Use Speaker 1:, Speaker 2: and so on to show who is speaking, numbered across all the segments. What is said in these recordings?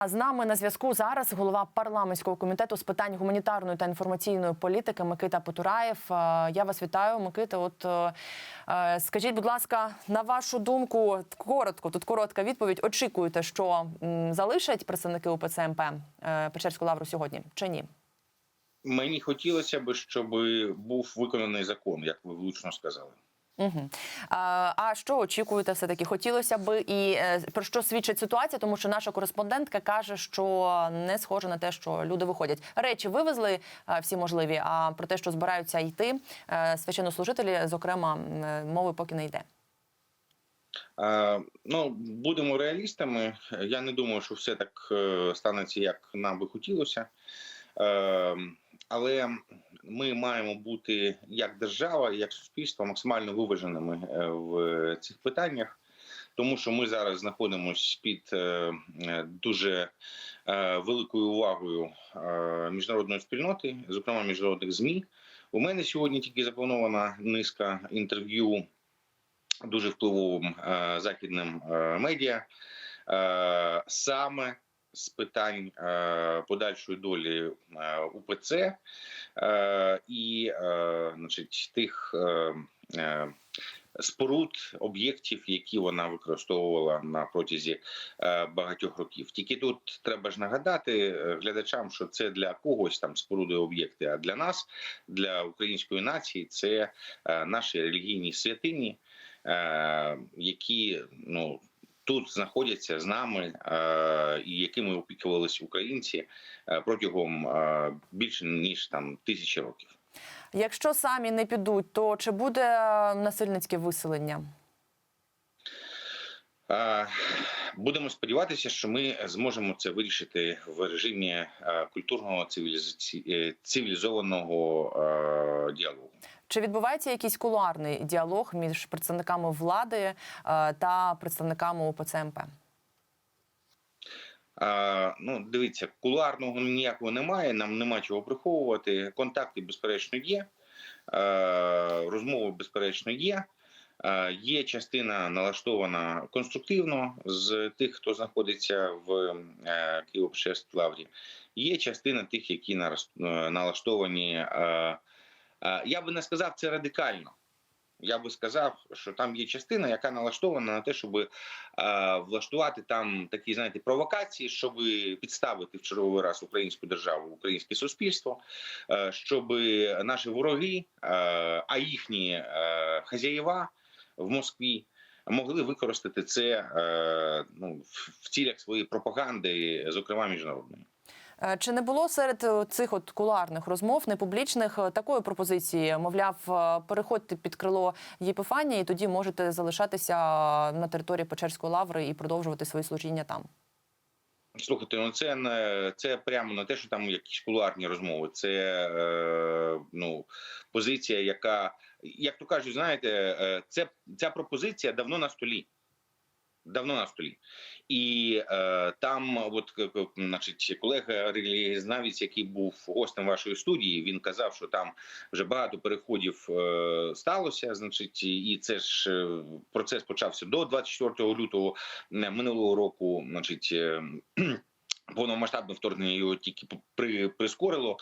Speaker 1: А з нами на зв'язку зараз голова парламентського комітету з питань гуманітарної та інформаційної політики Микита Потураєв. Е, Я вас вітаю, Микита. От е, е, скажіть, будь ласка, на вашу думку, коротко, тут коротка відповідь. Очікуєте, що залишать представники УПЦ МП е, Печерську лавру сьогодні чи ні?
Speaker 2: Мені хотілося б, щоб був виконаний закон, як ви влучно сказали.
Speaker 1: Угу. А, а що очікуєте все таки? Хотілося б і е, про що свідчить ситуація, тому що наша кореспондентка каже, що не схоже на те, що люди виходять. Речі вивезли е, всі можливі. А про те, що збираються йти е, священнослужителі, зокрема, мови поки не йде.
Speaker 2: Ну, будемо реалістами. Я не думаю, що все так станеться, як нам би хотілося. Е, але ми маємо бути як держава, як суспільство максимально виваженими е, в цих питаннях, тому що ми зараз знаходимося під е, е, дуже великою увагою міжнародної спільноти, зокрема міжнародних змі. У мене сьогодні тільки запланована низка інтерв'ю дуже впливовим західним медіа саме з питань е, подальшої долі е, УПЦ е, і значить, тих споруд об'єктів, які вона використовувала на протязі багатьох років. Тільки тут треба ж нагадати глядачам, що це для когось там споруди об'єкти, а для нас, для української нації, це наші релігійні святині, які ну. Тут знаходяться з нами, е, і якими опікувалися українці е, протягом е, більше ніж там тисячі років.
Speaker 1: Якщо самі не підуть, то чи буде насильницьке виселення?
Speaker 2: Будемо сподіватися, що ми зможемо це вирішити в режимі культурного цивілізованого діалогу.
Speaker 1: Чи відбувається якийсь кулуарний діалог між представниками влади е, та представниками УПЦ МП?
Speaker 2: А, ну, дивіться, кулуарного ніякого немає. Нам нема чого приховувати. Контакти, безперечно, є. Е, розмови, безперечно, є. Е, є частина налаштована конструктивно з тих, хто знаходиться в е, Києво-Печерській лаврі. Є частина тих, які налаштовані. Я би не сказав це радикально. Я би сказав, що там є частина, яка налаштована на те, щоб е, влаштувати там такі, знаєте, провокації, щоб підставити в черговий раз українську державу, українське суспільство, е, щоб наші вороги, е, а їхні е, хазяєва в Москві. Могли використати це е, ну, в в цілях своєї пропаганди, зокрема міжнародної.
Speaker 1: Е, Чи не було серед е, цих от кулуарних розмов непублічних е, такої пропозиції? Мовляв, переходьте під крило Єпифанії, і тоді можете залишатися на території Печерської лаври і продовжувати свої служіння там.
Speaker 2: Слухайте, ну це не це прямо не те, що там якісь кулуарні розмови. Це е, ну позиція, яка, як то кажуть, знаєте, це ця пропозиція давно на столі. Давно на столі, і е, там, от к- к- значить, колега релігієзнавець, який був гостем вашої студії, він казав, що там вже багато переходів е, сталося. Значить, і це ж е, процес почався до 24 лютого е, минулого року. Значить, е, повномасштабне вторгнення його тільки при, прискорило.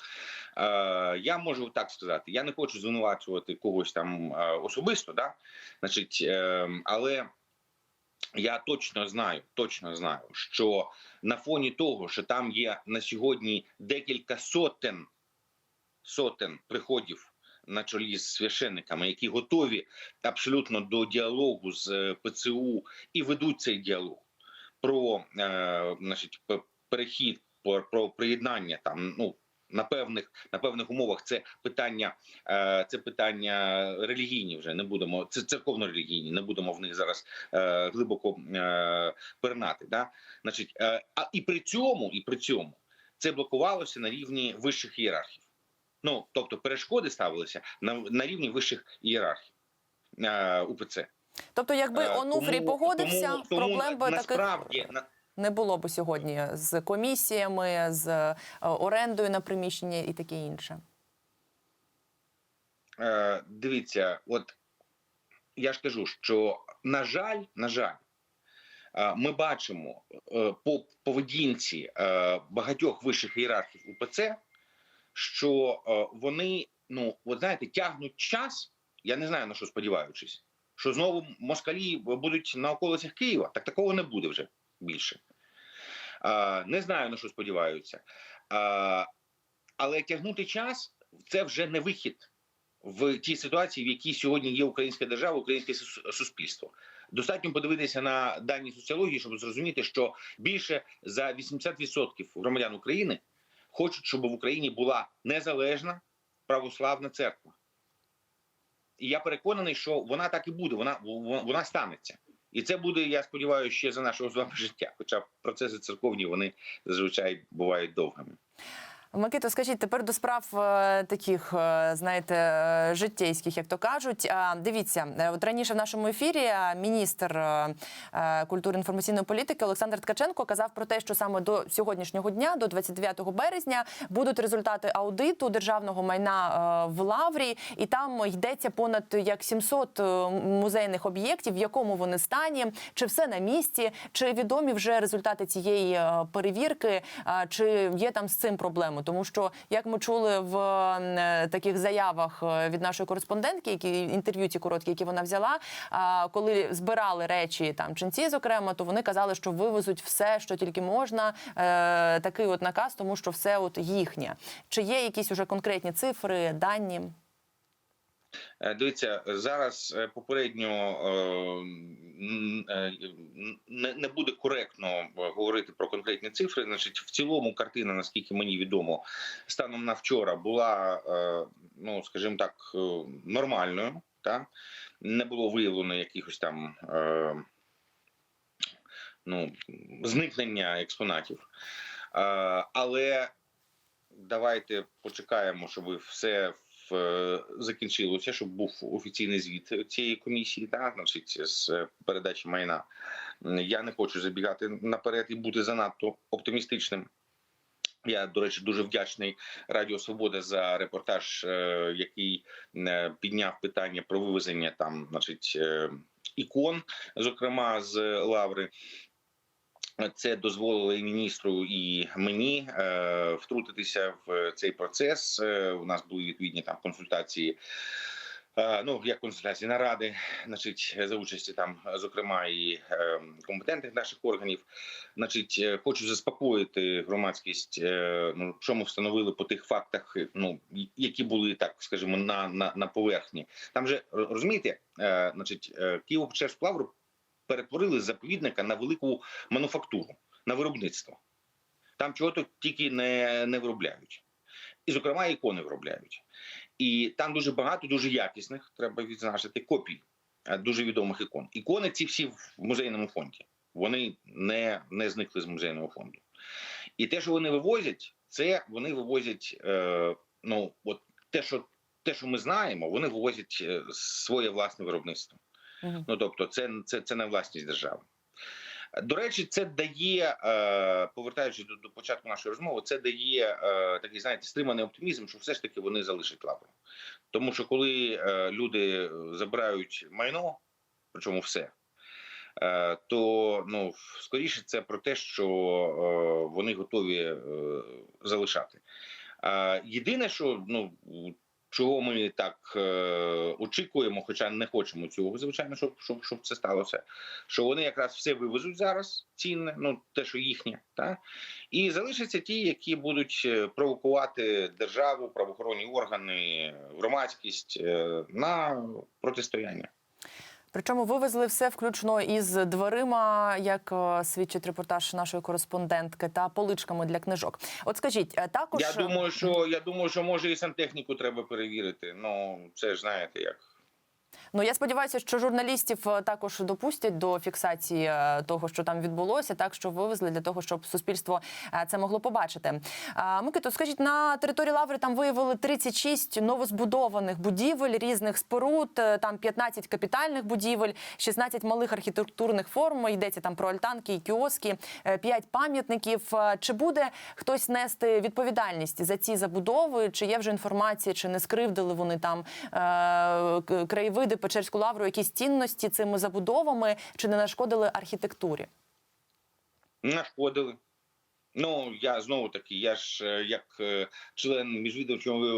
Speaker 2: Е, я можу так сказати. Я не хочу звинувачувати когось там е, особисто, да? значить, е, але. Я точно знаю, точно знаю, що на фоні того, що там є на сьогодні декілька сотень сотень приходів на чолі з священниками, які готові абсолютно до діалогу з е, ПЦУ і ведуть цей діалог про е, значить, перехід, про, про приєднання там. Ну на певних на певних умовах це питання, е, це питання релігійні. Вже не будемо це церковно-релігійні, не будемо в них зараз е, глибоко е, пернати. Да? Значить, е, а і при цьому, і при цьому це блокувалося на рівні вищих ієрархів. Ну тобто перешкоди ставилися на, на рівні вищих ієрархів е, УПЦ.
Speaker 1: Тобто, якби
Speaker 2: Е,
Speaker 1: Онуфрій
Speaker 2: тому-
Speaker 1: погодився,
Speaker 2: тому, тому
Speaker 1: проблем би
Speaker 2: насправді
Speaker 1: таких
Speaker 2: на,
Speaker 1: не було б сьогодні з комісіями, з е, орендою на приміщення і таке інше.
Speaker 2: Е, дивіться, от я ж кажу, що на жаль, на жаль, е, ми бачимо е, по поведінці багатьох вищих ієрархів УПЦ, що вони, ну от знаєте, тягнуть час. Я не знаю на що сподіваючись, що знову москалі будуть на околицях Києва. Так такого не буде вже більше. Не знаю на що сподіваються. Але тягнути час це вже не вихід в тій ситуації, в якій сьогодні є українська держава, українське суспільство. Достатньо подивитися на дані соціології, щоб зрозуміти, що більше за 80% громадян України хочуть, щоб в Україні була незалежна православна церква. І я переконаний, що вона так і буде, вона, вона станеться. І це буде, я сподіваюся, ще за нашого з вами життя. Хоча процеси церковні вони зазвичай бувають довгими.
Speaker 1: Микито, скажіть тепер до справ е, таких, е, знаєте, е, життєйських, як то кажуть. Дивіться, от раніше в нашому ефірі міністр культури інформаційної політики Олександр Ткаченко казав про те, що саме до сьогоднішнього дня, до 29 березня, будуть результати аудиту державного майна в Лаврі, і там йдеться понад як 700 е, музейних об'єктів, в якому вони стані, чи все на місці, чи відомі вже результати цієї перевірки, чи є там з цим проблеми. Тому що, як ми чули в е, таких заявах е, від нашої кореспондентки, які інтерв'ю ці короткі, які вона взяла, коли збирали речі там ченці, зокрема, то вони казали, що вивезуть все, що тільки можна. Е, такий от наказ, тому що все от їхнє. Чи є якісь уже конкретні цифри, дані?
Speaker 2: Е, Дивіться, зараз е, попередньо е, не буде коректно говорити про конкретні цифри. Значить, в цілому картина, наскільки мені відомо, станом на вчора була, ну скажімо так, нормальною. Та? Не було виявлено якихось там ну, зникнення експонатів. Але давайте почекаємо, щоб все в- закінчилося, щоб був офіційний звіт цієї комісії, та, значить, з передачі майна. Я не хочу забігати наперед і бути занадто оптимістичним. Я, до речі, дуже вдячний Радіо Свобода за репортаж, е, який е, підняв питання про вивезення там, значить, е, ікон, зокрема з лаври. Це дозволило і міністру і мені е, втрутитися в цей процес. Е, у нас були відповідні там консультації. е, Ну, як консультації наради, значить, за участі там, зокрема, і е, компетентних наших органів. Значить, е, хочу заспокоїти громадськість, е, ну що ми встановили по тих фактах, ну які були так, скажімо, на, на, на поверхні. Там же розумієте, е, значить, е, Києво-Печерську лавру перетворили заповідника на велику мануфактуру, на виробництво. Там чого то тільки не, не виробляють. І, зокрема, ікони виробляють. І там дуже багато, дуже якісних, треба відзначити, копій е, дуже відомих ікон. Ікони ці всі в музейному фонді. Вони не, не зникли з музейного фонду. І те, що вони вивозять, це вони вивозять, е, ну, от те, що, те, що ми знаємо, вони вивозять е, своє власне виробництво. Ну тобто, це, це, це не власність держави. До речі, це дає, е, повертаючись до, до початку нашої розмови, це дає е, такий, знаєте, стриманий оптимізм, що все ж таки вони залишать лавру. Тому що коли е, люди забирають майно, причому все, то ну, скоріше це про те, що вони готові залишати. Єдине, що ну чого ми так е, очікуємо, хоча не хочемо цього, звичайно, щоб, щоб, щоб це сталося. Що вони якраз все вивезуть зараз цінне, ну те, що їхнє, та і залишаться ті, які будуть е, провокувати державу, правоохоронні органи, громадськість е, на протистояння.
Speaker 1: Причому вивезли все включно із дверима, як е, свідчить репортаж нашої кореспондентки, та поличками для книжок. От скажіть, е, також
Speaker 2: Я думаю, що я думаю, що може і сантехніку треба перевірити. Ну це ж знаєте як.
Speaker 1: Ну я сподіваюся, що журналістів е, також допустять до фіксації е, того, що там відбулося, так що вивезли для того, щоб суспільство е, це могло побачити. Микито, скажіть, на території Лаври там виявили 36 новозбудованих будівель різних споруд, там 15 капітальних будівель, 16 малих архітектурних форм. Йдеться там про альтанки і кіоски, 5 пам'ятників. Чи буде хтось нести відповідальність за ці забудови? Чи є вже інформація, чи не скривдили вони там краєвиди Печерську лавру, якісь цінності цими забудовами, чи не нашкодили архітектурі?
Speaker 2: нашкодили. Ну, я знову таки, я ж е, як е, член міжвідомчої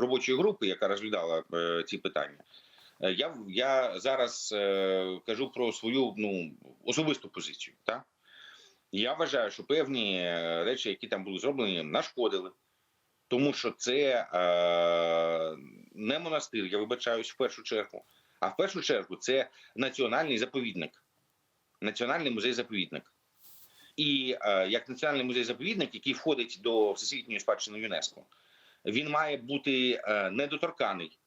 Speaker 2: робочої групи, яка розглядала е, ці питання. Я, я зараз е, кажу про свою ну, особисту позицію. Так? Я вважаю, що певні речі, які там були зроблені, нашкодили. Тому що це е, не монастир, я вибачаюсь в першу чергу. А в першу чергу це національний заповідник. Національний музей-заповідник. І е, як національний музей-заповідник, який входить до всесвітньої спадщини ЮНЕСКО, він має бути е, недоторканий.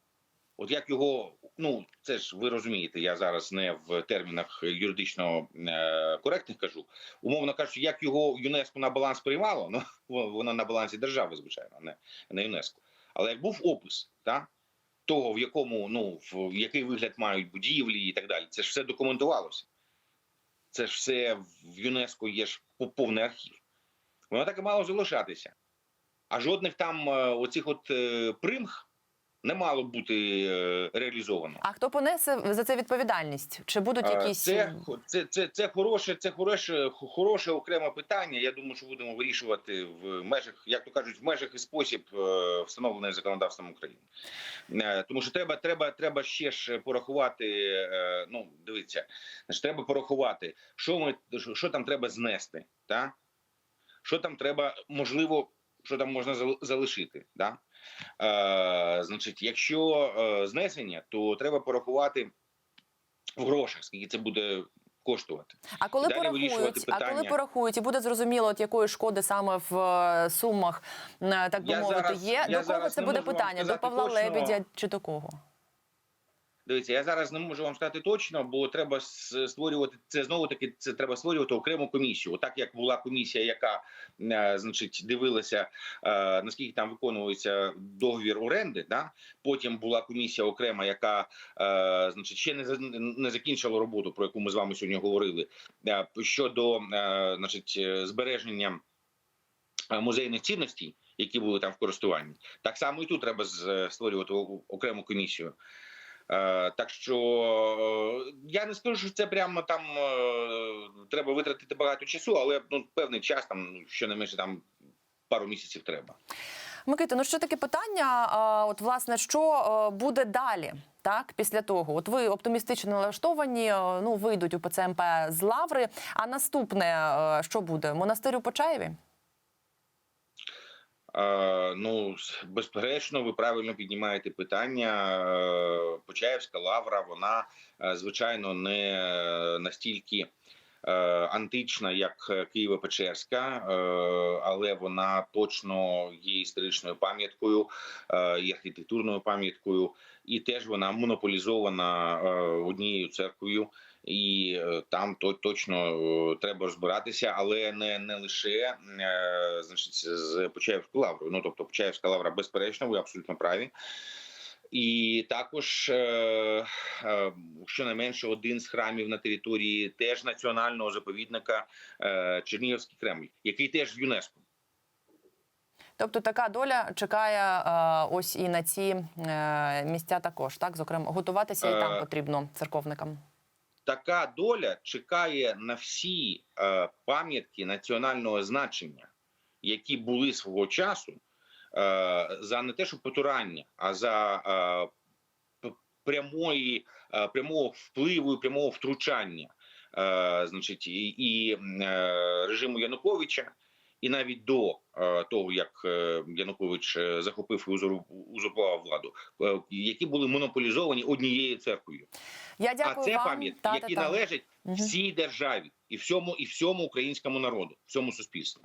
Speaker 2: От як його, ну це ж ви розумієте, я зараз не в термінах юридично е, коректних кажу. Умовно кажучи, як його ЮНЕСКО на баланс приймало, ну воно на балансі держави, звичайно, не, не ЮНЕСКО. Але як був опис, та, того, в якому ну в який вигляд мають будівлі і так далі, це ж все документувалося. Це ж все в ЮНЕСКО є ж по- повний архів. Воно так і мало залишатися. А жодних там е, оцих от е, примх не мало бути е, реалізовано.
Speaker 1: А хто понесе за це відповідальність? Чи будуть
Speaker 2: Е,
Speaker 1: якісь
Speaker 2: Це, це, це, це хороше, це хороше, хороше окреме питання. Я думаю, що будемо вирішувати в межах, як то кажуть, в межах і спосіб, е, встановлений законодавством України. Тому що треба, треба, треба ще ж порахувати. Ну, дивіться, значить, треба порахувати, що ми що- там треба знести, та? що там треба, можливо, що там можна зал- залишити. Да? Е, значить, якщо е, знесення, то треба порахувати в грошах, скільки це буде коштувати.
Speaker 1: А коли
Speaker 2: Далі порахують,
Speaker 1: порахують, а коли порахують, і буде зрозуміло, от якої шкоди саме в е, сумах, е, так би
Speaker 2: Я
Speaker 1: мовити,
Speaker 2: зараз-
Speaker 1: є. До кого це буде питання? До Павла
Speaker 2: точно.
Speaker 1: Лебедя чи до кого?
Speaker 2: Дивіться, я зараз не можу вам сказати точно, бо треба створювати це знову таки. Це треба створювати окрему комісію. Так як була комісія, яка е, значить дивилася е, наскільки там виконується договір оренди. Да? Потім була комісія окрема, яка е, значить ще не не закінчила роботу, про яку ми з вами сьогодні говорили. щодо значить збереження музейних цінностей, які були там в користуванні. Так само і тут треба створювати окрему комісію. Е, так що е, я не скажу, що це прямо там е, треба витратити багато часу, але ну певний час там ну, щонайменше там пару місяців треба.
Speaker 1: Микита, ну що таке питання? От власне, що буде далі? Так, після того, от ви оптимістично налаштовані, ну вийдуть у ПЦМП з лаври. А наступне що буде? Монастир у Почаєві?
Speaker 2: Е, ну, безперечно, ви правильно піднімаєте питання. Почаєвська Почаївська лавра, вона е, звичайно не е, настільки е, антична, як Києво-Печерська, е, але вона точно є історичною пам'яткою е, і архітектурною пам'яткою, і теж вона монополізована е, однією церквою. І е, там то точно е, треба розбиратися, але не, не лише е, значить з Почаївською лаврою. Ну тобто Почаївська лавра, безперечно, ви абсолютно праві. І також е, е, щонайменше один з храмів на території теж національного заповідника е, Чернігівський Кремль, який теж в ЮНЕСКО.
Speaker 1: Тобто така доля чекає ось і на ці місця також. Так, зокрема, готуватися і там потрібно церковникам.
Speaker 2: така доля чекає на всі пам'ятки національного значення, які були свого часу за не те, що потурання, а за е, прямої, е, прямого впливу і прямого втручання, е, значить, і, і е, режиму Януковича. І навіть до е, того, як е, Янукович е, захопив і узурпував владу, які були монополізовані однією церквою.
Speaker 1: Я дякую
Speaker 2: а це пам'ятки, які
Speaker 1: та, та.
Speaker 2: належать
Speaker 1: Мгм.
Speaker 2: всій державі і всьому, і всьому українському народу, всьому суспільству.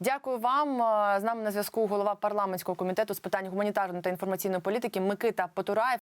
Speaker 1: Дякую вам. З нами на зв'язку голова парламентського комітету з питань гуманітарної та інформаційної політики Микита Потураєв.